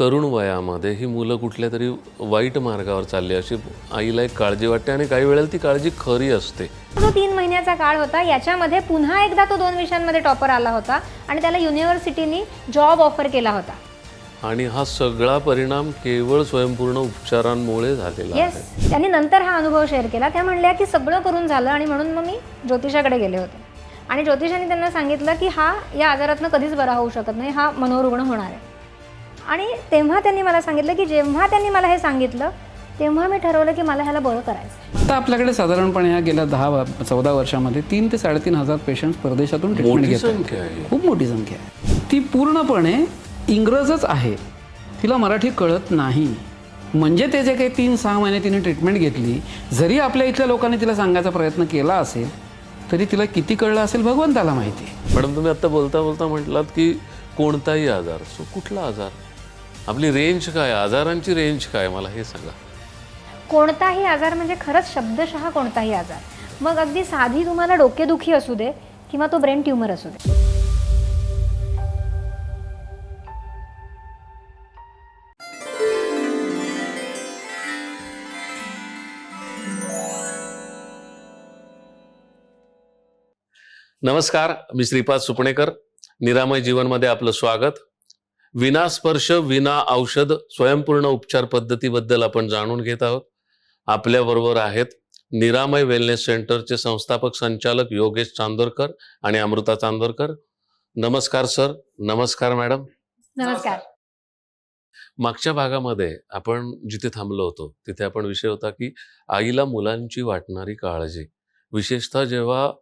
तरुण वयामध्ये ही मुलं कुठल्या तरी वाईट मार्गावर चालली. अशी आईला एक काळजी वाटते आणि काही वेळेला ती काळजी खरी असते. जो तीन महिन्याचा काळ होता याच्यामध्ये पुन्हा एकदा तो दोन विषयांमध्ये टॉपर आला होता आणि त्याला युनिव्हर्सिटीनी जॉब ऑफर केला होता. आणि हा सगळा परिणाम केवळ स्वयंपूर्ण उपचारांमुळे झालेला आहे. येस त्यांनी नंतर हा अनुभव शेअर केला. त्या म्हणल्या की सगळं करून झालं आणि म्हणून मग मी ज्योतिषाकडे गेले होते. आणि ज्योतिषाने त्यांना सांगितलं की हा या आजारातनं कधीच बरा होऊ शकत नाही हा मनोरुग्ण होणार आहे. आणि तेव्हा त्यांनी मला सांगितलं की जेव्हा त्यांनी मला हे सांगितलं तेव्हा मी ठरवलं की मला ह्याला बळं करायचं. आता आपल्याकडे साधारणपणे या गेल्या दहा चौदा वर्षामध्ये तीन ते साडेतीन हजार पेशंट परदेशातून ट्रीटमेंट मोठी घेतात संख्या आहे. खूप मोठी संख्या आहे. ती पूर्णपणे इंग्रजच आहे. तिला मराठी कळत नाही. म्हणजे ते जे काही तीन सहा महिने तिने ट्रीटमेंट घेतली जरी आपल्या इथल्या लोकांनी तिला सांगायचा प्रयत्न केला असेल तरी तिला किती कळलं असेल भगवंताला माहिती आहे. मॅडम तुम्ही आता बोलता बोलता म्हटलात की कोणताही आजार सो कुठला आजार? आपली रेंज काय आजारांची रेंज काय मला हे सांगा. कोणताही आजार म्हणजे खरंच शब्दशः कोणताही आजार. मग अगदी साधी तुम्हाला डोकेदुखी असू दे किंवा तो ब्रेन ट्युमर असू दे. नमस्कार मी श्रीपाद सुपणेकर. निरामय जीवनमध्ये आपलं स्वागत. विना स्पर्श विना औषध स्वयंपूर्ण उपचार पद्धतीबद्दल आपण जाणून घेत आहोत. आपल्याबरोबर आहेत निरामय वेलनेस सेंटरचे संस्थापक संचालक योगेश चांदोरकर आणि अमृता चांदोरकर. नमस्कार सर. नमस्कार मॅडम. नमस्कार. मागच्या भागामध्ये आपण जिथे थांबलो होतो तिथे आपण विषय होता की आईला मुलांची वाटणारी काळजी. विशेषतः जेव्हा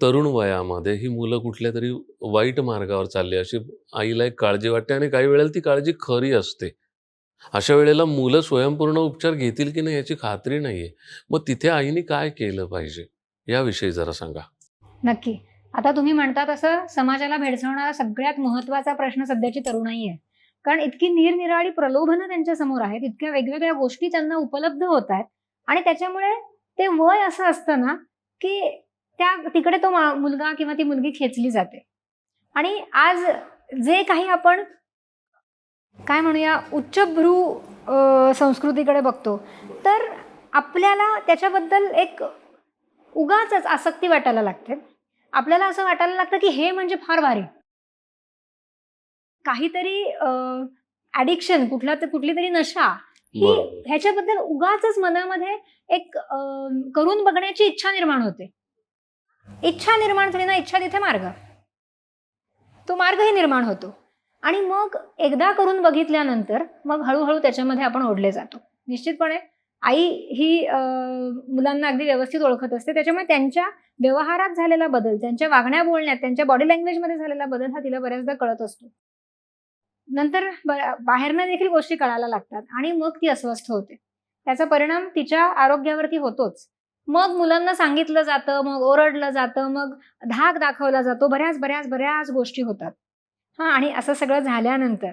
तरुण वयामध्ये ही मुलं कुठल्या तरी वाईट मार्गावर चालली अशी आईला एक काळजी वाटते आणि काही वेळेला ती काळजी खरी असते. अशा वेळेला मुलं स्वयंपूर्ण उपचार घेतील की नाही याची खात्री नाहीये. मग तिथे आईने काय केलं पाहिजे? याविषयी जरा सांगा. नक्की. आता तुम्ही म्हणता तसं समाजाला भेडसावणारा सगळ्यात महत्त्वाचा प्रश्न सध्याची तरुणाई आहे. कारण इतकी निरनिराळी प्रलोभनं त्यांच्यासमोर आहेत इतक्या वेगवेगळ्या गोष्टी त्यांना उपलब्ध होत आहेत आणि त्याच्यामुळे ते वय असं असतं ना की त्या तिकडे तो मुलगा किंवा ती मुलगी खेचली जाते. आणि आज जे काही आपण काय म्हणूया उच्चभ्रू संस्कृतीकडे बघतो तर आपल्याला त्याच्याबद्दल एक उगाच आसक्ती वाटायला लागते. आपल्याला असं वाटायला लागतं की हे म्हणजे फार भारी. काहीतरी ॲडिक्शन कुठला तर कुठली तरी नशा ही ह्याच्याबद्दल उगाच मनामध्ये एक करून बघण्याची इच्छा निर्माण होते. इच्छा निर्माण झाली ना इच्छा तिथे मार्ग. तो मार्गही निर्माण होतो. आणि मग एकदा करून बघितल्यानंतर मग हळूहळू त्याच्यामध्ये आपण ओढले जातो. निश्चितपणे आई ही मुलांना अगदी व्यवस्थित ओळखत असते. त्याच्यामुळे त्यांच्या व्यवहारात झालेला बदल त्यांच्या वागण्या बोलण्यात त्यांच्या बॉडी लँग्वेजमध्ये झालेला बदल हा तिला बऱ्याचदा कळत असतो. नंतर बाहेरनं देखील गोष्टी कळायला लागतात आणि मग ती अस्वस्थ होते. त्याचा परिणाम तिच्या आरोग्यावरती होतोच. मग मुलांना सांगितलं जातं मग ओरडलं जातं मग धाक दाखवला जातो. बऱ्याच बऱ्याच बऱ्याच गोष्टी होतात. हां आणि असं सगळं झाल्यानंतर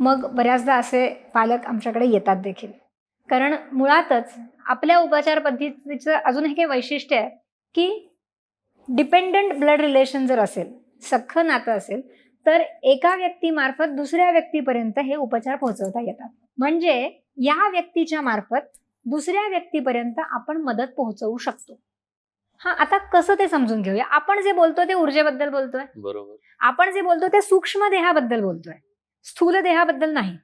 मग बऱ्याचदा असे पालक आमच्याकडे येतात देखील. कारण मुळातच आपल्या उपचार पद्धतीचं अजून हे काही वैशिष्ट्य आहे की डिपेंडंट ब्लड रिलेशन जर असेल सख्ख नातं असेल तर एका व्यक्तीमार्फत दुसऱ्या व्यक्तीपर्यंत हे उपचार पोहोचवता येतात. म्हणजे या व्यक्तीच्या मार्फत दुसऱ्या व्यक्तीपर्यंत आपण मदत पोहोचवू शकतो. हा आता कसं ते समजून घेऊया. आपण जे बोलतो ते ऊर्जेबद्दल बोलतोय. बरोबर. आपण जे बोलतो ते सूक्ष्म देहाबद्दल बोलतोय. स्थूल देहाबद्दल नाही.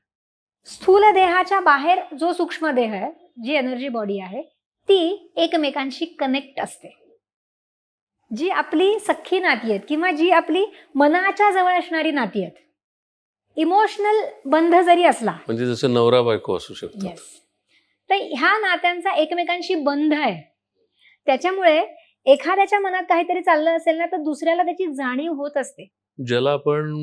स्थूल देहाच्या बाहेर जो सूक्ष्म देह आहे जी एनर्जी बॉडी आहे ती एकमेकांशी कनेक्ट असते. जी आपली सख्खी नाती आहेत किंवा जी आपली मनाच्या जवळ असणारी नाती आहेत. इमोशनल बंध जरी असला म्हणजे जसं नवरा बायको असू शकतो तर ह्या नात्यांचा एकमेकांशी बंध आहे. त्याच्यामुळे एखाद्याच्या मनात काहीतरी चाललं असेल ना तर दुसऱ्याला त्याची जाणीव होत असते. ज्याला आपण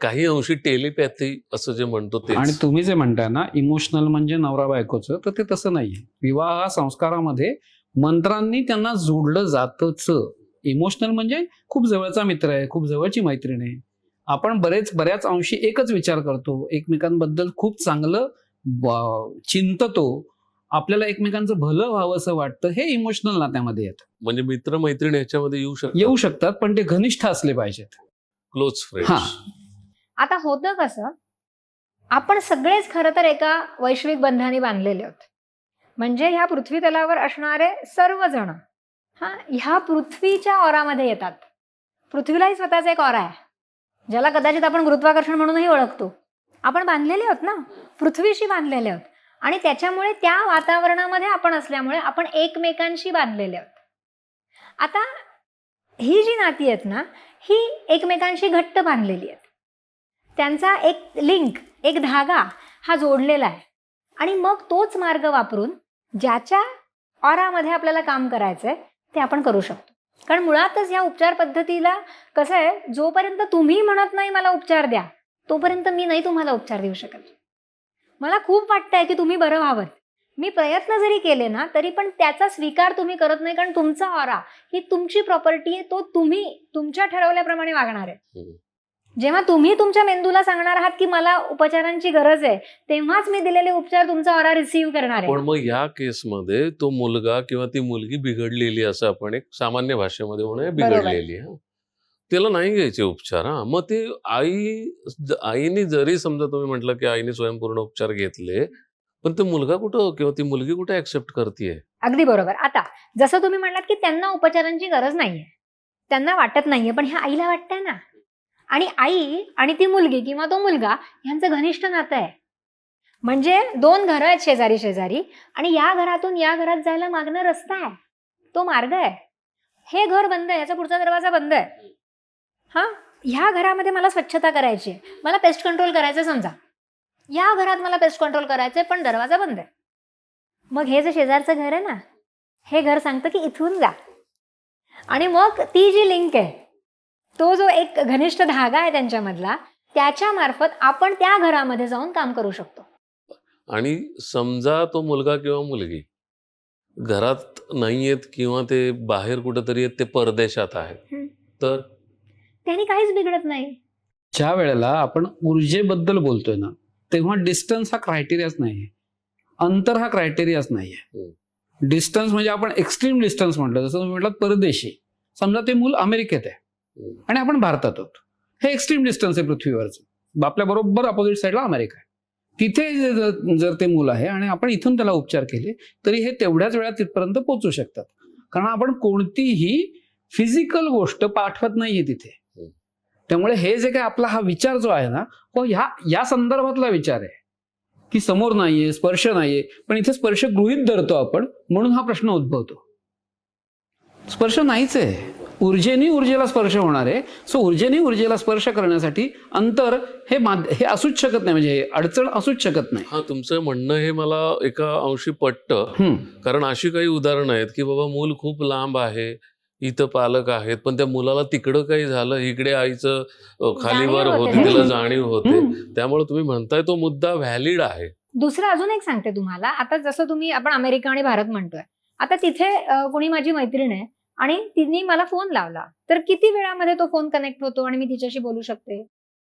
काही अंशी टेलिपॅथी असं जे म्हणतो ते आणि तुम्ही जे म्हणताय ना इमोशनल म्हणजे नवरा बायकोचं तर ते तसं नाहीये. विवाह संस्कारामध्ये मंत्रांनी त्यांना जोडलं जातच. इमोशनल म्हणजे खूप जवळचा मित्र आहे खूप जवळची मैत्रीण आहे. आपण बरेच बऱ्याच अंशी एकच विचार करतो. एकमेकांबद्दल खूप चांगलं चिंततो. आपल्याला एकमेकांचं भलं व्हावं असं वाटतं हे इमोशनल नात्यामध्ये येतं. म्हणजे मित्र मैत्रीण ह्याच्यामध्ये येऊ शकतात. येऊ शकतात पण ते घनिष्ठ असले पाहिजेत. क्लोज फ्रेंड्स हा. आता होतं कसं आपण सगळेच खरं तर एका वैश्विक बंधाने बांधलेले आहोत. म्हणजे ह्या पृथ्वी तलावर असणारे सर्वजण हा ह्या पृथ्वीच्या ओरामध्ये येतात. पृथ्वीलाही स्वतःचा एक ओरा आहे ज्याला कदाचित आपण गुरुत्वाकर्षण म्हणूनही ओळखतो. आपण बांधलेले आहोत ना? पृथ्वीशी बांधलेले आहोत. आणि त्याच्यामुळे त्या वातावरणामध्ये आपण असल्यामुळे आपण एकमेकांशी बांधलेले आहोत. आता ही जी नाती आहेत ना ही एकमेकांशी घट्ट बांधलेली आहेत. त्यांचा एक लिंक एक धागा हा जोडलेला आहे. आणि मग तोच मार्ग वापरून ज्याच्या ऑरामध्ये आपल्याला काम करायचं आहे ते आपण करू शकतो. कारण मुळातच ह्या उपचार पद्धतीला कसं आहे जोपर्यंत तुम्ही म्हणत नाही मला उपचार द्या तोपर्यंत मी नाही तुम्हाला उपचार देऊ शकत. मला खूप वाटतंय की तुम्ही बरं व्हावं. मी प्रयत्न जरी केले ना तरी पण त्याचा स्वीकार तुम्ही करत नाही कारण तुमचा ऑरा ही तुमची प्रॉपर्टी आहे तो तुम्ही तुमच्या ठरवल्याप्रमाणे वागणार आहे. जेव्हा तुम्ही तुमच्या मेंदूला सांगणार आहात की मला उपचारांची गरज आहे तेव्हाच मी दिलेले उपचार तुमचा ऑरा रिसीव्ह करणार पण आहे मग या केसमध्ये तो मुलगा किंवा ती मुलगी बिघडलेली असं आपण एक सामान्य भाषेमध्ये म्हणूया बिघडलेली हा. त्याला नाही घ्यायचे उपचार हा. मग ते आई आईने जरी समजा तुम्ही म्हटलं की आईने स्वयंपूर्ण उपचार घेतले पण ते मुलगा कुठं किंवा ती मुलगी कुठं ऍक्सेप्ट करते अगदी बरोबर. आता जसं तुम्ही म्हणलात की त्यांना उपचारांची गरज नाहीये त्यांना वाटत नाहीये पण ह्या आईला वाटतंय ना. आणि आई आणि ती मुलगी किंवा तो मुलगा यांचं घनिष्ठ नातं आहे. म्हणजे दोन घरं आहेत शेजारी शेजारी आणि या घरातून या घरात जायला मागणं रस्ता आहे. तो मार्ग आहे. हे घर बंद आहे याचा पुढचा दरवाजा बंद आहे. हा? ह्या घरामध्ये मला स्वच्छता करायची आहे. मला पेस्ट कंट्रोल करायचं समजा. या घरात मला पेस्ट कंट्रोल करायचं आहे पण दरवाजा बंद आहे. मग हे जे शेजारचं घर आहे ना हे घर सांगतं की इथून जा. आणि मग ती जी लिंक आहे तो जो एक घनिष्ठ धागा आहे त्यांच्यामधला त्याच्या मार्फत आपण त्या घरामध्ये जाऊन काम करू शकतो. आणि समजा तो मुलगा किंवा मुलगी घरात नाहीयेत किंवा ते बाहेर कुठेतरी आहेत ते परदेशात आहेत. तर त्यांनी काहीच बिघडत नाही. ज्या वेळेला आपण ऊर्जेबद्दल बोलतोय ना तेव्हा डिस्टन्स हा क्रायटेरियाच नाहीये. अंतर हा क्रायटेरियाच नाहीये. डिस्टन्स म्हणजे आपण एक्स्ट्रीम डिस्टन्स म्हटलं जसं तुम्ही म्हटलं परदेशी. समजा ते मूल अमेरिकेत आहे. आणि आपण भारतात आहोत. हे एक्स्ट्रीम डिस्टन्स आहे पृथ्वीवरचं. आपल्या बरोबर अपोजिट साईडला अमेरिका आहे. तिथे जर ते मूल आहे आणि आपण इथून त्याला उपचार केले तरी हे तेवढ्याच वेळात तिथपर्यंत पोहोचू शकतात. कारण आपण कोणतीही फिजिकल गोष्ट पाठवत नाहीये तिथे. त्यामुळे हे जे काय आपला हा विचार जो आहे ना तो ह्या या संदर्भातला विचार आहे. की समोर नाहीये स्पर्श नाहीये पण इथे स्पर्श गृहीत धरतो आपण म्हणून हा प्रश्न उद्भवतो. स्पर्श नाहीच आहे. ऊर्जेने ऊर्जेला स्पर्श होणार आहे. सो ऊर्जेने ऊर्जेला स्पर्श करण्यासाठी अंतर हे हे असूच शकत नाही म्हणजे अडचण असूच शकत नाही. हा तुमचं म्हणणं हे मला एका अंशी पटतं. कारण अशी काही उदाहरणं आहेत की बाबा मूल खूप लांब आहे इथं पालक आहेत पण त्या मुलाला तिकडं काही झालं इकडे आईचं खालीवर जाणीव होते. तिला जाणीव होते. त्यामुळे तुम्ही म्हणताय तो मुद्दा व्हॅलिड आहे. दुसरं अजून एक सांगते तुम्हाला. आता जसं तुम्ही आपण अमेरिका आणि भारत म्हणतोय. आता तिथे कोणी माझी मैत्रीण आहे आणि तिने मला फोन लावला. तर किती वेळामध्ये तो फोन कनेक्ट होतो आणि मी तिच्याशी बोलू शकते?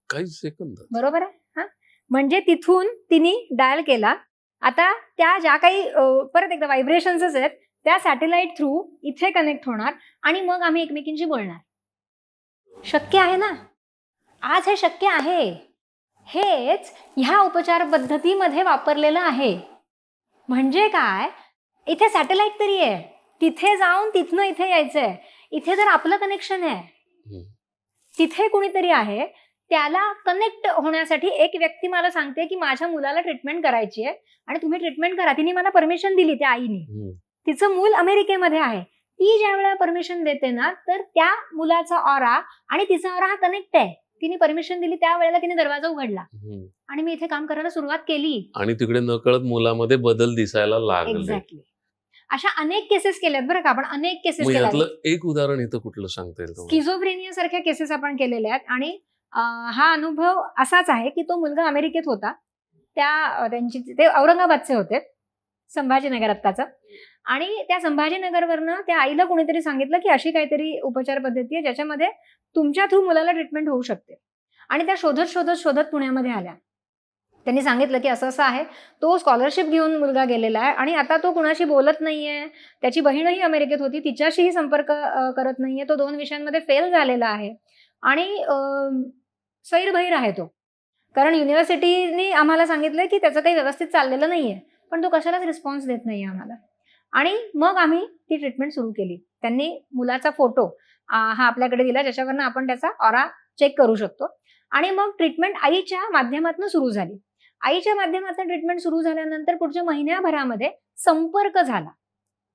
काही सेकंद बरोबर आहे? हा? म्हणजे तिथून तिने डायल केला. आता त्या ज्या काही परत एकदा व्हायब्रेशन्सच आहेत त्या सॅटेलाइट थ्रू इथे कनेक्ट होणार आणि मग आम्ही एकमेकींशी बोलणार. शक्य आहे ना? आज हे शक्य आहे. हेच ह्या उपचार पद्धतीमध्ये वापरलेलं आहे. म्हणजे काय? इथे सॅटेलाइट तरी आहे. तिथे जाऊन तिथनं इथे यायचंय. इथे तर आपलं कनेक्शन आहे. तिथे कुणीतरी आहे त्याला कनेक्ट होण्यासाठी एक व्यक्ती मला सांगते की माझ्या मुलाला ट्रीटमेंट करायची आहे आणि तुम्ही ट्रीटमेंट करा. तिने मला परमिशन दिली त्या आईने. तिचं मूल अमेरिकेमध्ये आहे. ती ज्या वेळेला परमिशन देते ना तर त्या मुलाचा ऑरा आणि तिचा ऑरा हा कनेक्ट आहे. तिने परमिशन दिली त्या वेळेला तिने दरवाजा उघडला. आणि मी इथे काम करायला सुरुवात केली. आणि तिकडे नकळत मुलामध्ये बदल दिसायला लागले. एक्झॅक्टली अशा अनेक केसेस केल्यात बरं का. आपण अनेक केसेस केल्या एक उदाहरण इथं कुठलं सांगता येईल? स्किझोफ्रेनिया सारख्या केसेस आपण केलेल्या आहेत. आणि हा अनुभव असाच आहे की तो मुलगा अमेरिकेत होता. त्या त्यांची ते औरंगाबादचे होते. संभाजीनगर आत्ताचं. आणि त्या संभाजीनगरवरनं त्या आईला कोणीतरी सांगितलं की अशी काहीतरी उपचार पद्धती आहे ज्याच्यामध्ये तुमच्या थ्रू मुलाला ट्रीटमेंट होऊ शकते. आणि त्या शोधत शोधत शोधत पुण्यामध्ये आल्या. त्यांनी सांगितलं की असं असं आहे तो स्कॉलरशिप घेऊन मुलगा गेलेला आहे आणि आता तो कुणाशी बोलत नाहीये त्याची बहीणही अमेरिकेत होती तिच्याशीही संपर्क करत करत नाहीये तो दोन विषयांमध्ये फेल झालेला आहे आणि अं, सैरभैर आहे तो. कारण युनिव्हर्सिटीने आम्हाला सांगितलं की त्याचं काही व्यवस्थित चाललेलं नाही आहे पण तो कशालाच रिस्पॉन्स देत नाहीये आम्हाला. आणि मग आम्ही ती ट्रीटमेंट सुरू केली. त्यांनी मुलाचा फोटो हा आपल्याकडे दिला ज्याच्यावरनं आपण त्याचा ऑरा चेक करू शकतो. आणि मग ट्रीटमेंट आईच्या माध्यमातून सुरू झाली. आईच्या माध्यमातून ट्रीटमेंट सुरू झाल्यानंतर पुढच्या महिन्याभरामध्ये संपर्क झाला.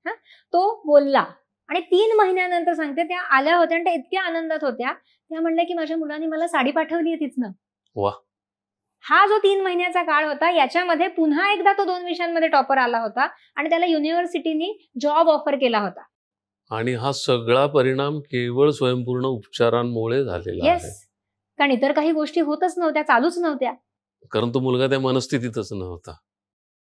हा? तो बोलला. आणि तीन महिन्यानंतर सांगते त्या आल्या होत्या आणि त्या इतक्या आनंदात होत्या. त्या म्हणल्या की माझ्या मुलांनी मला साडी पाठवली आहे तिथनं. हा जो तीन महिन्याचा काळ होता याच्यामध्ये पुन्हा एकदा तो दोन विषयांमध्ये टॉपर आला होता आणि त्याला युनिव्हर्सिटीनी जॉब ऑफर केला होता. आणि हा सगळा परिणाम केवळ स्वयंपूर्ण उपचारांमुळे झालेला येस कारण इतर काही गोष्टी होतच नव्हत्या चालूच नव्हत्या. कारण तो मुलगा त्या मनस्थितीतच नव्हता.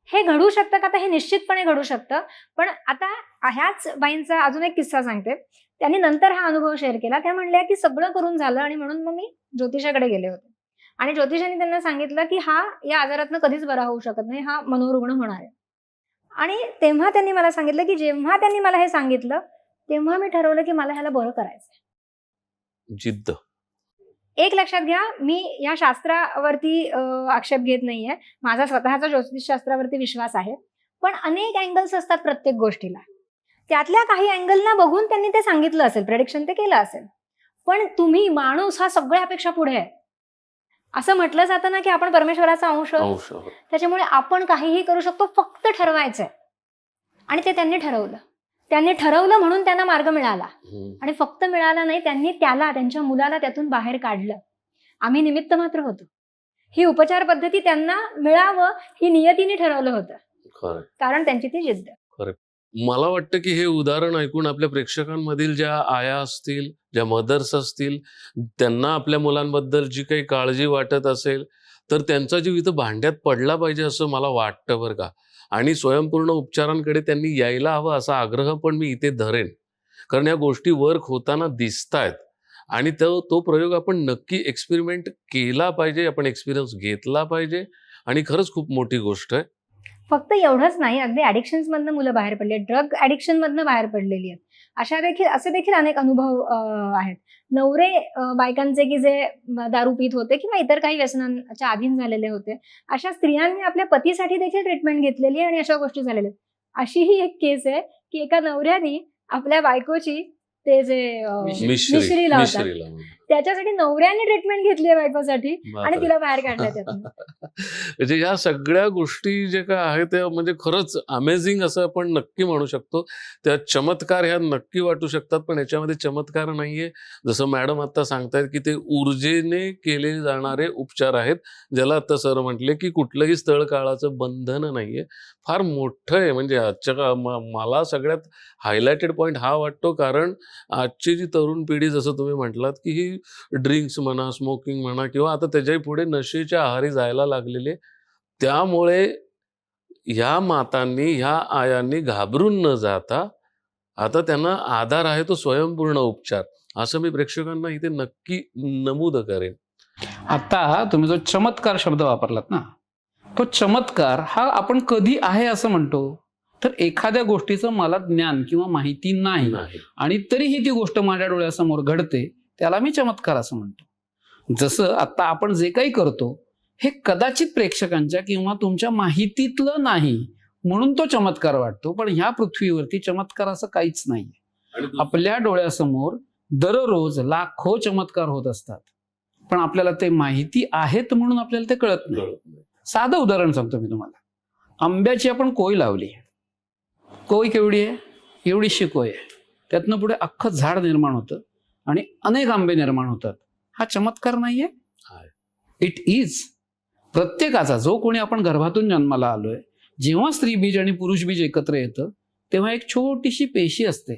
हे घडू शकतं का? तर हे निश्चितपणे घडू शकतं. पण आता ह्याच बाईंचा अजून एक किस्सा सांगते. त्यांनी नंतर हा अनुभव शेअर केला. त्या म्हणल्या की सगळं करून झालं आणि म्हणून मग मी ज्योतिषाकडे गेले होते. आणि ज्योतिषाने त्यांना सांगितलं की हा या आजारातनं कधीच बरा होऊ शकत नाही हा मनोरुग्ण होणार आहे. आणि तेव्हा त्यांनी मला सांगितलं की जेव्हा त्यांनी मला हे सांगितलं तेव्हा मी ठरवलं की मला ह्याला बरं करायचं जिद्द. एक लक्षात घ्या मी या शास्त्रावरती आक्षेप घेत नाहीये. माझा स्वतःचा ज्योतिषशास्त्रावरती विश्वास आहे. पण अनेक अँगल्स असतात प्रत्येक गोष्टीला. त्यातल्या काही अँगलना बघून त्यांनी ते सांगितलं असेल प्रेडिक्शन ते केलं असेल. पण तुम्ही माणूस हा सगळ्यापेक्षा पुढे आहे. असं म्हटलं जातं ना की आपण परमेश्वराचा अंश आहोत. त्याच्यामुळे आपण काहीही करू शकतो फक्त ठरवायचंय. आणि ते त्यांनी ठरवलं. त्यांनी ठरवलं म्हणून त्यांना मार्ग मिळाला. हम्म. आणि फक्त मिळाला नाही त्यांनी त्याला त्यांच्या मुलाला त्यातून बाहेर काढलं. आम्ही निमित्त मात्र होतो. ही उपचार पद्धती त्यांना मिळावं ही नियतीने ठरवलं होतं. कारण त्यांची ती जिद्द. मला वाटतं की हे उदाहरण ऐकून आपल्या प्रेक्षकांमधील ज्या आया असतील ज्या मदर्स असतील त्यांना आपल्या मुलांबद्दल जी काही काळजी वाटत असेल तर त्यांचा जीव इथं भांड्यात पडला पाहिजे असं मला वाटतं बरं का. आणि स्वयंपूर्ण उपचारांकडे त्यांनी यायला हवं असा आग्रह पण मी इथे धरेन. कारण या गोष्टी वर्क होताना दिसत आहेत आणि तो तो प्रयोग आपण नक्की एक्सपेरिमेंट केला पाहिजे आपण एक्सपिरियन्स घेतला पाहिजे. आणि खरंच खूप मोठी गोष्ट आहे. फक्त एवढंच नाही अगदी ॲडिक्शन्समधनं मुलं बाहेर पडली ड्रग ॲडिक्शनमधनं बाहेर पडलेली आहेत. अशा देखील असे देखील अनेक अनुभव आहेत. नवरे बायकांचे की जे दारू पित होते किंवा इतर काही व्यसनांच्या अधीन झालेले होते अशा स्त्रियांनी आपल्या पतीसाठी देखील ट्रीटमेंट घेतलेली आहे आणि अशा गोष्टी झालेल्या आहेत. अशीही एक केस आहे की एका नवऱ्याने आपल्या बायकोची ते जे मिश्री. लावतात. त्याच्यासाठी नवऱ्याने ट्रीटमेंट घेतली आहे बायकोसाठी आणि. तिला बाहेर काढलं त्यातून. म्हणजे या सगळ्या गोष्टी जे काय आहेत त्या म्हणजे खरंच अमेझिंग असं आपण नक्की म्हणू शकतो. त्या चमत्कार ह्या नक्की वाटू शकतात पण याच्यामध्ये चमत्कार नाहीये. जसं मॅडम आता सांगतायत की ते ऊर्जेने केले जाणारे उपचार आहेत ज्याला आता सर म्हटले की कुठलंही स्थळ काळाचं बंधन नाहीये. फार मोठं आहे म्हणजे आजच्या मला सगळ्यात हायलाइटेड पॉईंट हा वाटतो. कारण आजची जी तरुण पिढी जसं तुम्ही म्हटलात की ही ड्रिंक्स म्हणा स्मोकिंग म्हणा किंवा आता त्याच्याही पुढे नशेच्या आहारी जायला लागलेले त्यामुळे ह्या मातांनी ह्या आयांनी घाबरून न जाता आता त्यांना आधार आहे तो स्वयंपूर्ण उपचार. असं मी प्रेक्षकांना इथे नक्की नमूद करेन. आता तुम्ही जो चमत्कार शब्द वापरलात ना तो चमत्कार हा आपण कधी आहे असं म्हणतो? तर एखाद्या गोष्टीचं मला ज्ञान किंवा माहिती नाही. नाही. आणि तरीही ती गोष्ट माझ्या डोळ्यासमोर घडते. त्याला मी चमत्कार असं म्हणतो. जसं आता आपण जे काही करतो हे कदाचित प्रेक्षकांच्या किंवा तुमच्या माहितीतलं नाही म्हणून तो चमत्कार वाटतो पण ह्या पृथ्वीवरती चमत्कार असं काहीच नाही. आपल्या डोळ्यासमोर दररोज लाखो चमत्कार होत असतात. पण आपल्याला ते माहिती आहेत म्हणून आपल्याला ते कळत नाही. कळत नाही. साधं उदाहरण सांगतो मी तुम्हाला. आंब्याची आपण कोय लावली? कोय केवढी आहे? एवढीशी कोय आहे. त्यातनं पुढे अख्खं झाड निर्माण होतं. आणि अनेक आंबे निर्माण होतात. हा चमत्कार नाहीये. इट इज प्रत्येकाचा जो कोणी आपण गर्भातून जन्माला आलोय जेव्हा स्त्री बीज आणि पुरुष बीज एकत्र येतं तेव्हा एक छोटीशी पेशी असते.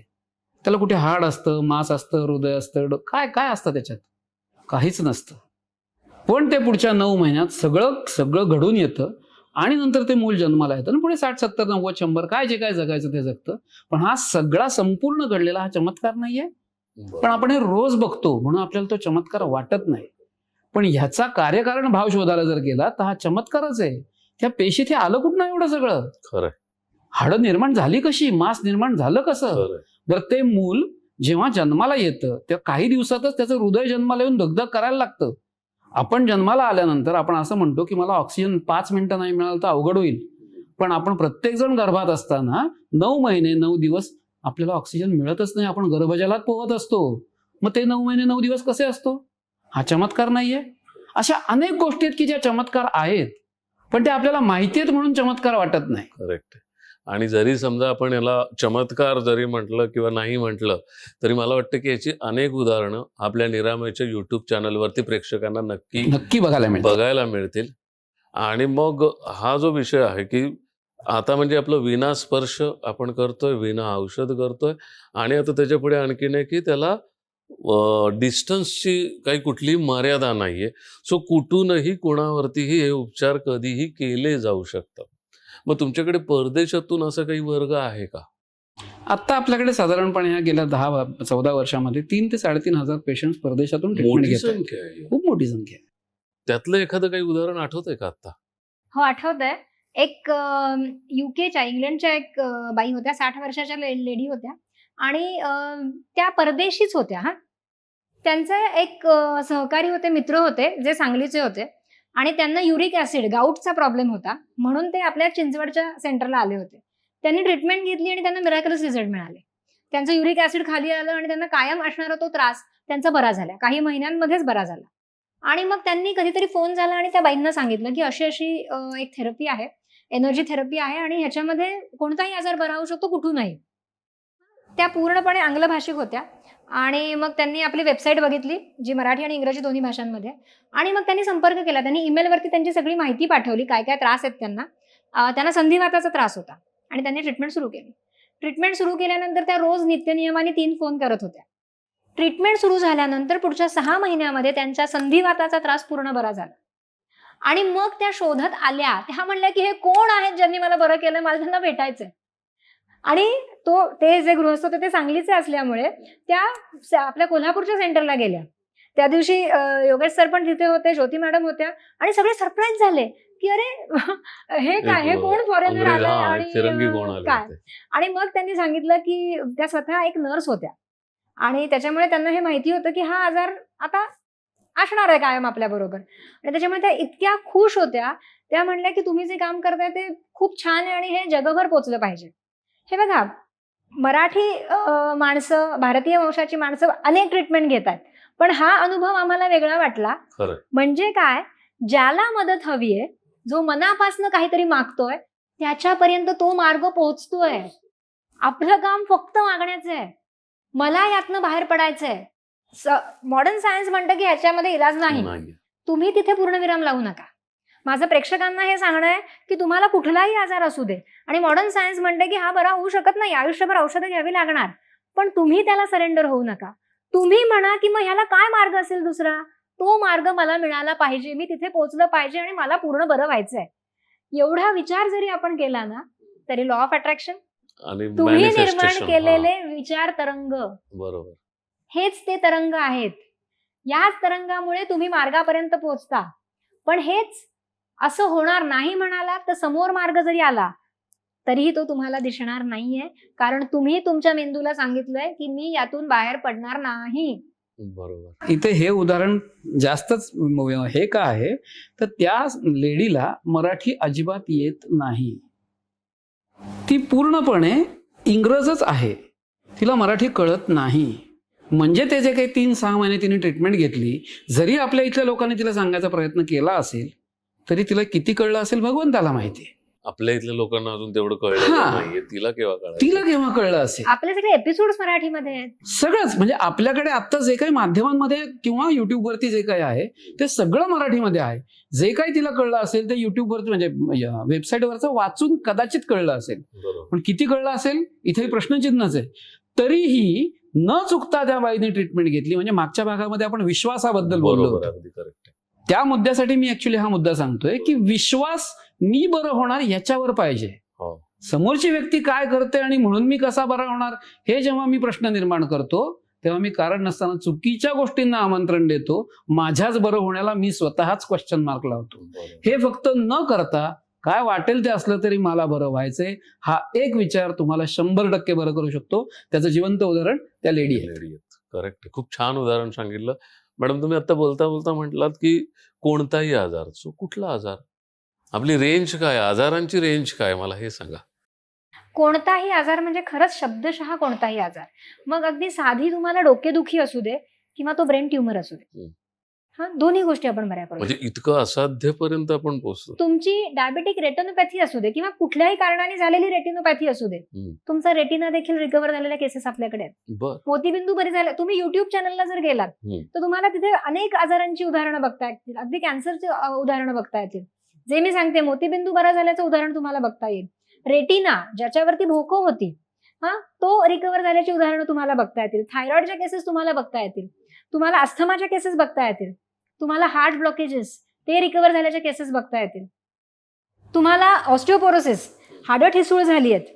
त्याला कुठे हाड असतं मांस असतं हृदय असतं डो- काय काय असतं त्याच्यात? काहीच नसतं. पण ते पुढच्या नऊ महिन्यात सगळं सगळं घडून येतं आणि नंतर ते मूल जन्माला येतं आणि पुढे साठ सत्तर नव्वद शंभर काय जे काय जगायचं ते जगतं. पण हा सगळा संपूर्ण घडलेला हा चमत्कार नाहीये? पण आपण हे रोज बघतो म्हणून आपल्याला तो चमत्कार वाटत नाही. पण ह्याचा कार्यकारण भाव शोधायला जर गेला तर हा चमत्कारच आहे. त्या पेशीत हे आलं कुठं एवढं सगळं? खरंय. हाडं निर्माण झाली कशी? मांस निर्माण झालं कसं. बरं ते मूल जेव्हा जन्माला येतं तेव्हा काही दिवसातच त्याचं हृदय जन्माला येऊन दगदग करायला लागतं. आपण जन्माला आल्यानंतर आपण असं म्हणतो की मला ऑक्सिजन पाच मिनिटं नाही मिळालं तर अवघड होईल. पण आपण प्रत्येकजण गर्भात असताना नऊ महिने नऊ दिवस आपल्याला ऑक्सिजन मिळतच नाही आपण गर्भजलात पोहत असतो. मग ते नऊ महिने नऊ दिवस कसे असतो? हा चमत्कार नाहीये. अशा अनेक गोष्टी आहेत की ज्या चमत्कार आहेत पण ते आपल्याला माहिती आहेत म्हणून चमत्कार वाटत नाही. करेक्ट आणि जरी समजा आपण याला चमत्कार जरी म्हटलं किंवा नाही म्हटलं तरी मला वाटतं की याची अनेक उदाहरणं आपल्या निरामयच्या युट्यूब चॅनलवरती प्रेक्षकांना नक्की नक्की बघायला बघायला मिळतील. आणि मग हा जो विषय आहे की आता म्हणजे आपलं विना स्पर्श आपण करतोय विना औषध करतोय आणि आता त्याच्या पुढे आणखीन आहे की त्याला डिस्टन्सची काही कुठलीही मर्यादा नाहीये. सो कुठूनही कोणावरतीही हे उपचार कधीही केले जाऊ शकतात. मग तुमच्याकडे परदेशातून असं काही वर्ग आहे का? आता आपल्याकडे साधारणपणे ह्या गेल्या दहा चौदा वर्षामध्ये तीन ते साडेतीन हजार पेशंट परदेशातून ट्रीटमेंट मोठी संख्या आहे. खूप मोठी संख्या आहे. त्यातलं एखादं काही उदाहरण आठवत आहे का आता हो आठवत आहे एक युकेच्या इंग्लंडच्या एक बाई होत्या साठ वर्षाच्या ले- लेडी होत्या. आणि त्या परदेशीच होत्या हा. त्यांचे एक सहकारी होते मित्र होते जे सांगलीचे होते. आणि त्यांना युरिक ऍसिड गाऊटचा प्रॉब्लेम होता. म्हणून ते आपल्या चिंचवडच्या सेंटरला आले होते. त्यांनी ट्रीटमेंट घेतली आणि त्यांना मिराकलस रिझल्ट मिळाले. त्यांचं युरिक ऍसिड खाली आलं आणि त्यांना कायम असणारा तो त्रास त्यांचा बरा झाला. काही महिन्यांमध्येच बरा झाला. आणि मग त्यांनी कधीतरी फोन झाला आणि त्या बाईंना सांगितलं की अशी अशी एक थेरपी आहे. एनर्जी थेरपी आहे आणि ह्याच्यामध्ये कोणताही आजार बरा होऊ शकतो कुठूनही. त्या पूर्णपणे आंग्ल भाषिक होत्या. आणि मग त्यांनी आपली वेबसाईट बघितली जी मराठी आणि इंग्रजी दोन्ही भाषांमध्ये. आणि मग त्यांनी संपर्क केला. त्यांनी ईमेलवरती त्यांची सगळी माहिती पाठवली काय काय त्रास आहेत त्यांना. त्यांना संधिवाताचा त्रास होता. आणि त्यांनी ट्रीटमेंट सुरू केली. ट्रीटमेंट सुरू केल्यानंतर त्या रोज नित्यनियमाने तीन फोन करत होत्या. ट्रीटमेंट सुरू झाल्यानंतर पुढच्या सहा महिन्यामध्ये त्यांच्या संधिवाताचा त्रास पूर्ण बरा झाला. आणि मग त्या शोधत आल्या. त्या म्हणल्या की हे कोण आहेत ज्यांनी मला बरं केलं मला त्यांना भेटायचंय. आणि तो ते जे गृहस्थ होते ते सांगलीचे असल्यामुळे त्या आपल्या कोल्हापूरच्या सेंटरला गेल्या. त्या दिवशी योगेश सर पण तिथे होते ज्योती मॅडम होत्या आणि सगळे सरप्राईज झाले की अरे हे काय? हे कोण फॉरेनर आले आणि काय? आणि मग त्यांनी सांगितलं की त्या स्वतः एक नर्स होत्या. आणि त्याच्यामुळे त्यांना हे माहिती होतं की हा आजार आता असणार आहे कायम आपल्या बरोबर. आणि त्याच्यामुळे त्या इतक्या खुश होत्या त्या म्हणल्या की तुम्ही जे काम करताय ते खूप छान आहे आणि हे जगभर पोचलं पाहिजे. हे बघा मराठी माणसं भारतीय वंशाची माणसं अनेक ट्रीटमेंट घेत आहेत पण हा अनुभव आम्हाला वेगळा वाटला. म्हणजे काय? ज्याला मदत हवी आहे जो मनापासनं काहीतरी मागतोय त्याच्यापर्यंत तो मार्ग पोहोचतोय. आपलं काम फक्त मागण्याचं आहे. मला यातनं बाहेर पडायचंय. मॉडर्न सायन्स म्हणतं की ह्याच्यामध्ये इलाज नाही. तुम्ही तिथे पूर्णविराम लावू नका. माझं प्रेक्षकांना हे सांगणं आहे की तुम्हाला कुठलाही आजार असू दे आणि मॉडर्न सायन्स म्हणते की हा बरा होऊ शकत नाही आयुष्यभर औषधं घ्यावी लागणार. पण तुम्ही त्याला सरेंडर होऊ नका. तुम्ही म्हणा की मग ह्याला काय मार्ग असेल दुसरा? तो मार्ग मला मिळाला पाहिजे. मी तिथे पोहोचलं पाहिजे आणि मला पूर्ण बरं व्हायचंय. एवढा विचार जरी आपण केला ना तरी लॉ ऑफ अट्रॅक्शन तुम्ही निर्माण केलेले विचार तरंग. बरोबर. हेच ते तरंग आहेत. याच तरंगामुळे तुम्ही मार्गापर्यंत पोहोचता. पण हेच असं होणार नाही म्हणाला तर समोर मार्ग जरी आला तरीही तो तुम्हाला दिसणार नाहीये. कारण तुम्ही तुमच्या मेंदूला सांगितलंय की मी यातून बाहेर पडणार नाही. बरोबर. इथे हे उदाहरण जास्तच हे का आहे? तर त्या लेडीला मराठी अजिबात येत नाही. ती पूर्णपणे इंग्रजच आहे. तिला मराठी कळत नाही. म्हणजे ते जे काही तीन सहा महिने तिने ट्रीटमेंट घेतली जरी आपल्या इथल्या लोकांनी तिला सांगायचा प्रयत्न केला असेल तरी तिला किती कळलं असेल भगवंताला माहिती. आपल्या इथल्या लोकांना अजून तेवढं कळलेलं हा. नाहीये तिला केव्हा कळायचं? तिला केव्हा कळलं असेल? आपले सगळे एपिसोड मराठीमध्ये आहेत. सगळंच म्हणजे आपल्याकडे आता जे काही माध्यमांमध्ये किंवा युट्यूबवरती जे काही आहे ते सगळं मराठीमध्ये आहे. जे काही तिला कळलं असेल ते युट्यूबवरती म्हणजे वेबसाईटवरचं वाचून कदाचित कळलं असेल. पण किती कळलं असेल? इथे प्रश्नचिन्हच आहे. तरीही न चुकता त्या बाईने ट्रीटमेंट घेतली. म्हणजे मागच्या भागामध्ये आपण विश्वासाबद्दल बोललो त्या मुद्द्यासाठी मी ऍक्च्युली हा मुद्दा सांगतोय की विश्वास मी बरं होणार याच्यावर पाहिजे. हो. समोरची व्यक्ती काय करते आणि म्हणून मी कसा बरा होणार हे जेव्हा मी प्रश्न निर्माण करतो तेव्हा मी कारण नसताना चुकीच्या गोष्टींना आमंत्रण देतो. माझ्याच बरं होण्याला मी स्वतःच क्वेश्चन मार्क लावतो. हे फक्त न करता काय वाटेल ते असलं तरी मला बरं व्हायचंय. हा एक विचार तुम्हाला शंभर टक्के बरं करू शकतो. त्याचं जिवंत उदाहरण त्या लेडी आहे. करेक्ट खूप छान उदाहरण सांगितलं. मॅडम तुम्ही आता बोलता बोलता म्हटलात की कोणताही आजार सो कुठला आजार? आपली रेंज काय? आजारांची रेंज काय? मला हे सांगा. कोणताही आजार म्हणजे खरंच शब्दशः कोणताही आजार. मग अगदी साधी तुम्हाला डोकेदुखी असू दे किंवा तो ब्रेन ट्युमर असू दे. हा दोन्ही गोष्टी आपण बऱ्या करू म्हणजे इतकं असाध्यपर्यंत आपण पोहोचतो. तुमची डायबेटिक रेटिनोपॅथी असू दे किंवा कुठल्याही कारणाने झालेली रेटिनोपॅथी असू दे. तुमचा रेटिना देखील रिकवर झालेल्या केसेस आपल्याकडे आहेत. मोतीबिंदू बरे झाले. तुम्ही युट्यूब चॅनलला जर गेलात. तर तुम्हाला तिथे अनेक आजारांची उदाहरणं बघता येतील. अगदी कॅन्सरची उदाहरणं बघता येतील. जे मी सांगते मोतीबिंदू बरा झाल्याचं उदाहरण तुम्हाला बघता येईल. रेटिना ज्याच्यावरती भोको होती हा तो रिकवर झाल्याची उदाहरणं तुम्हाला बघता येतील. थायरॉइडच्या केसेस तुम्हाला बघता येतील. तुम्हाला अस्थमाच्या केसेस बघता येतील. तुम्हाला हार्ट ब्लॉकेजेस ते रिकवर झाल्याच्या केसेस बघता येतील. तुम्हाला ऑस्टिओपोरोसिस हाडं ठिसूळ झाली आहेत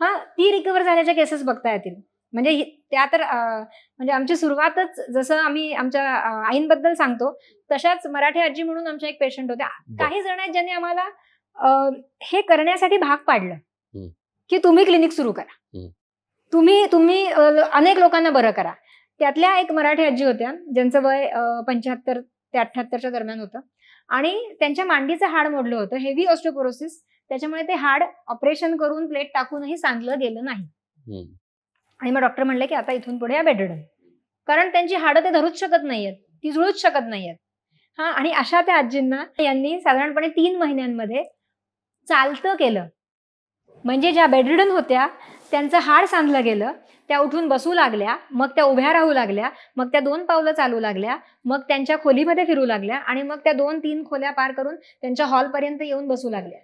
हा ती रिकवर झाल्याच्या केसेस बघता येतील. म्हणजे त्या तर म्हणजे आमची सुरुवातच जसं आम्ही आमच्या आईंबद्दल सांगतो तशाच मराठी आजी म्हणून आमच्या एक पेशंट होत्या. काही जण आहेत ज्यांनी आम्हाला हे करण्यासाठी भाग पाडलं. की तुम्ही क्लिनिक सुरू करा. तुम्ही तुम्ही अनेक लोकांना बरं करा. त्यातल्या एक मराठी आजी होत्या ज्यांचं वय पंच्याहत्तर ते अठ्ठ्याहत्तरच्या दरम्यान होतं. आणि त्यांच्या मांडीचं हाड मोडलं होतं. हेवी ऑस्टिओपोरोसिस त्याच्यामुळे ते हाड ऑपरेशन करून प्लेट टाकूनही सांधलं गेलं नाही. आणि मग डॉक्टर म्हणले की आता इथून पुढे या बेडरिडन कारण त्यांची हाडं ते धरूच शकत नाहीयेत. ती जुळूच शकत नाहीयेत. हा आणि अशा त्या आजींना यांनी साधारणपणे तीन महिन्यांमध्ये चालतं केलं. म्हणजे ज्या बेडरिडन होत्या त्यांचं हाड सांधलं गेलं त्या उठून बसू लागल्या मग त्या उभ्या राहू लागल्या मग त्या दोन पावलं चालू लागल्या मग त्यांच्या खोलीमध्ये फिरू लागल्या आणि मग त्या दोन तीन खोल्या पार करून त्यांच्या हॉलपर्यंत येऊन बसू लागल्या.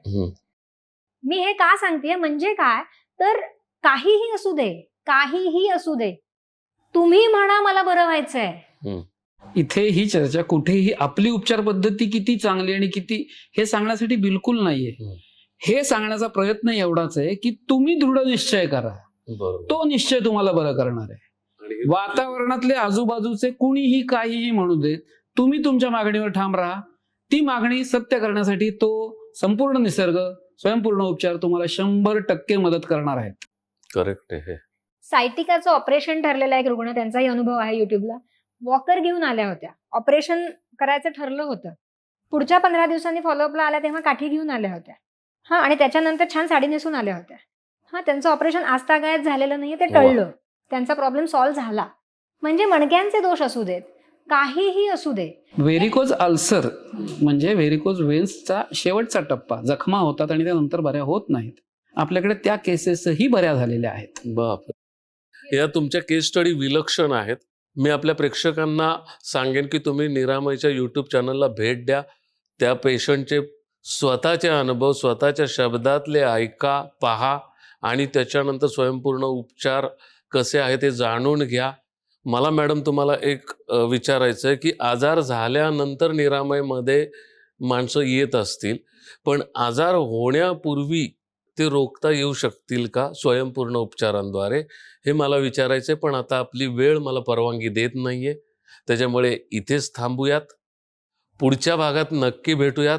मी हे का सांगतेय? म्हणजे काय? तर काहीही असू दे काहीही असू दे तुम्ही म्हणा मला बरं व्हायचंय. इथे ही चर्चा कुठेही आपली उपचार पद्धती किती चांगली आणि किती हे सांगण्यासाठी बिलकुल नाहीये. हे सांगण्याचा प्रयत्न एवढाच आहे की तुम्ही दृढ निश्चय करा. तो निश्चय तुम्हाला बरं करणार आहे. वातावरणातले आजूबाजूचे कुणीही काहीही म्हणू देत तुम्ही तुमच्या मागणीवर ठाम राहा. ती मागणी सत्य करण्यासाठी तो संपूर्ण निसर्ग स्वयंपूर्ण उपचार तुम्हाला शंभर टक्के मदत करणार आहेत करेक्ट आहे हे. सायटिकाचं ऑपरेशन ठरलेला एक रुग्ण त्यांचाही अनुभव आहे युट्यूबला वॉकर घेऊन आल्या होत्या. ऑपरेशन करायचं ठरलं होतं. पुढच्या पंधरा दिवसांनी फॉलोअपला आल्या तेव्हा काठी घेऊन आल्या होत्या. हा आणि त्याच्यानंतर छान साडी नेसून आल्या होत्या. हा त्यांचं ऑपरेशन आजतागायत झालेलं नाहीये ते. टळलं. त्यांचा प्रॉब्लेम सॉल्व्ह झाला. म्हणजे मणक्यांचे दोष असू देत काहीही असू दे. व्हेरिकोज अल्सर म्हणजे व्हेरिकोज वेन्सचा शेवटचा टप्पा जखमा होतात आणि त्या नंतर बऱ्या होत नाहीत. आपल्याकडे त्या केसेसही बऱ्या झालेल्या आहेत. बाप या तुमच्या केस स्टडी विलक्षण आहेत. मी आपल्या प्रेक्षकांना सांगेन की तुम्ही निरामयच्या यूट्यूब चॅनलला भेट द्या. त्या पेशंटचे स्वतःचे अनुभव स्वतःच्या शब्दातले ऐका पहा आणि त्याच्यानंतर स्वयंपूर्ण उपचार कसे आहे ते जाणून घ्या. मला मॅडम तुम्हाला एक विचारायचं आहे की आजार झाल्यानंतर निरामयमध्ये माणसं येत असतील पण आजार होण्यापूर्वी ते रोखता येऊ शकतील का स्वयंपूर्ण उपचारांद्वारे? हे मला विचारायचं आहे पण आता आपली वेळ मला परवानगी देत नाही आहे त्याच्यामुळे इथेच थांबूयात. पुढच्या भागात नक्की भेटूयात.